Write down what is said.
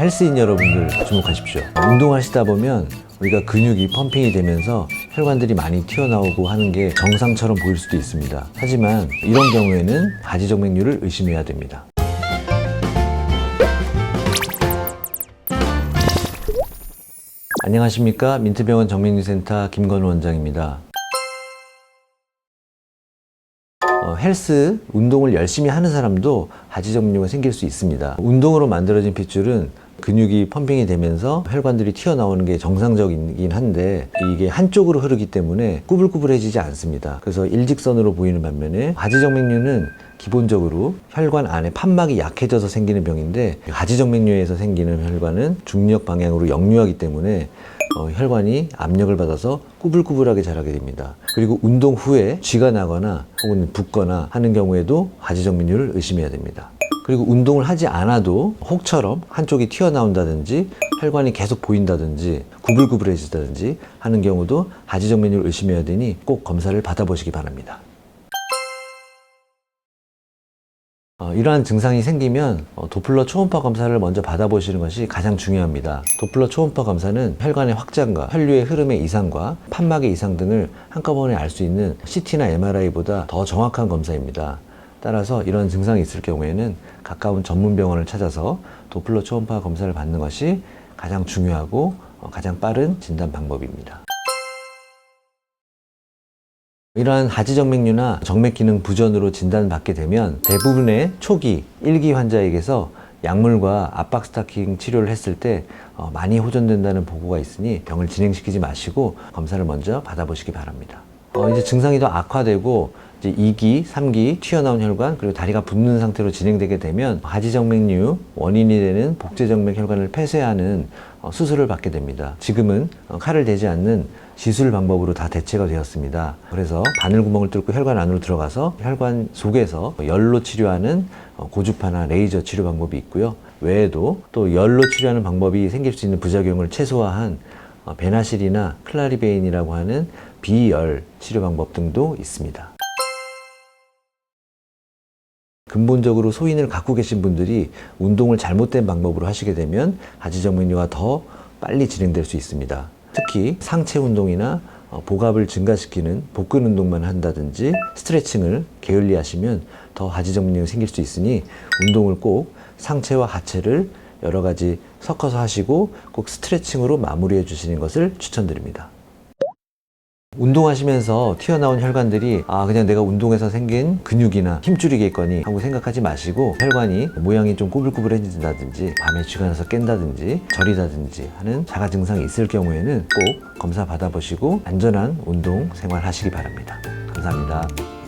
헬스인 여러분들 주목하십시오. 운동하시다 보면 우리가 근육이 펌핑이 되면서 혈관들이 많이 튀어나오고 하는 게 정상처럼 보일 수도 있습니다. 하지만 이런 경우에는 가지정맥류를 의심해야 됩니다. 안녕하십니까 민트병원 정맥류센터 김건우 원장입니다. 어, 헬스 운동을 열심히 하는 사람도 하지정맥류가 생길 수 있습니다. 운동으로 만들어진 핏줄은 근육이 펌핑이 되면서 혈관들이 튀어나오는 게 정상적이긴 한데 이게 한쪽으로 흐르기 때문에 꾸불꾸불해지지 않습니다. 그래서 일직선으로 보이는 반면에 하지정맥류는 기본적으로 혈관 안에 판막이 약해져서 생기는 병인데 하지정맥류에서 생기는 혈관은 중력 방향으로 역류하기 때문에 어, 혈관이 압력을 받아서 꾸불꾸불하게 자라게 됩니다. 그리고 운동 후에 쥐가 나거나 혹은 붓거나 하는 경우에도 하지정맥류를 의심해야 됩니다. 그리고 운동을 하지 않아도 혹처럼 한쪽이 튀어나온다든지 혈관이 계속 보인다든지 구불구불해지다든지 하는 경우도 하지정맥류를 의심해야 되니 꼭 검사를 받아보시기 바랍니다. 어, 이러한 증상이 생기면 어, 도플러 초음파 검사를 먼저 받아보시는 것이 가장 중요합니다. 도플러 초음파 검사는 혈관의 확장과 혈류의 흐름의 이상과 판막의 이상 등을 한꺼번에 알 수 있는 CT나 MRI보다 더 정확한 검사입니다. 따라서 이런 증상이 있을 경우에는 가까운 전문 병원을 찾아서 도플러 초음파 검사를 받는 것이 가장 중요하고 어, 가장 빠른 진단 방법입니다. 이러한 하지정맥류나 정맥 기능 부전으로 진단받게 되면 대부분의 초기 1기 환자에게서 약물과 압박 스타킹 치료를 했을 때 어, 많이 호전된다는 보고가 있으니 병을 진행시키지 마시고 검사를 먼저 받아보시기 바랍니다. 어, 이제 증상이 더 악화되고 이제 2기, 3기 튀어나온 혈관 그리고 다리가 붓는 상태로 진행되게 되면 하지정맥류 원인이 되는 복제정맥 혈관을 폐쇄하는 어, 수술을 받게 됩니다. 지금은 어, 칼을 대지 않는 시술 방법으로 다 대체가 되었습니다. 그래서 바늘 구멍을 뚫고 혈관 안으로 들어가서 혈관 속에서 열로 치료하는 어, 고주파나 레이저 치료 방법이 있고요. 외에도 또 열로 치료하는 방법이 생길 수 있는 부작용을 최소화한 어, 베나실이나 클라리베인이라고 하는 비열 치료 방법 등도 있습니다. 근본적으로 소인을 갖고 계신 분들이 운동을 잘못된 방법으로 하시게 되면 하지정맥류가 더 빨리 진행될 수 있습니다. 특히 상체 운동이나 어, 복압을 증가시키는 복근 운동만 한다든지 스트레칭을 게을리 하시면 더 하지정맥류가 생길 수 있으니 운동을 꼭 상체와 하체를 여러 가지 섞어서 하시고 꼭 스트레칭으로 마무리해 주시는 것을 추천드립니다. 운동하시면서 튀어나온 혈관들이 아 그냥 내가 운동해서 생긴 근육이나 힘줄이겠거니 하고 생각하지 마시고 혈관이 모양이 좀 꾸불꾸불해진다든지 밤에 쥐가 나서 깬다든지 저리다든지 하는 자가 증상이 있을 경우에는 꼭 검사 받아보시고 안전한 운동 생활 하시기 바랍니다. 감사합니다.